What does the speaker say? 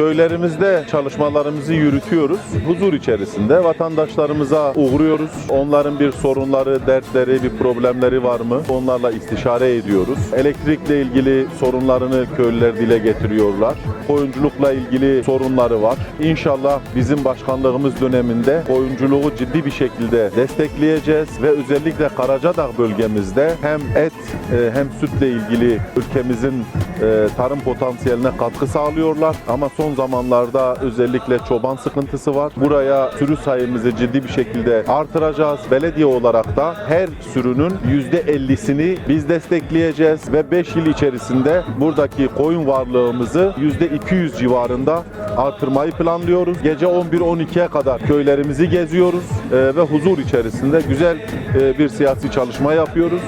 Köylerimizde çalışmalarımızı yürütüyoruz. Huzur içerisinde vatandaşlarımıza uğruyoruz. Onların bir sorunları, dertleri, bir problemleri var mı? Onlarla istişare ediyoruz. Elektrikle ilgili sorunlarını köylüler dile getiriyorlar. Koyunculukla ilgili sorunları var. İnşallah bizim başkanlığımız döneminde koyunculuğu ciddi bir şekilde destekleyeceğiz ve özellikle Karacadağ bölgemizde hem et e, hem sütle ilgili ülkemizin e, tarım potansiyeline katkı sağlıyorlar. Ama son zamanlarda özellikle çoban sıkıntısı var. Buraya sürü sayımızı ciddi bir şekilde artıracağız. Belediye olarak da her sürünün %50'sini biz destekleyeceğiz ve 5 yıl içerisinde buradaki koyun varlığımızı %200 civarında artırmayı planlıyoruz. Gece 11-12'ye kadar köylerimizi geziyoruz e, ve huzur içerisinde güzel e, bir siyasi çalışma yapıyoruz.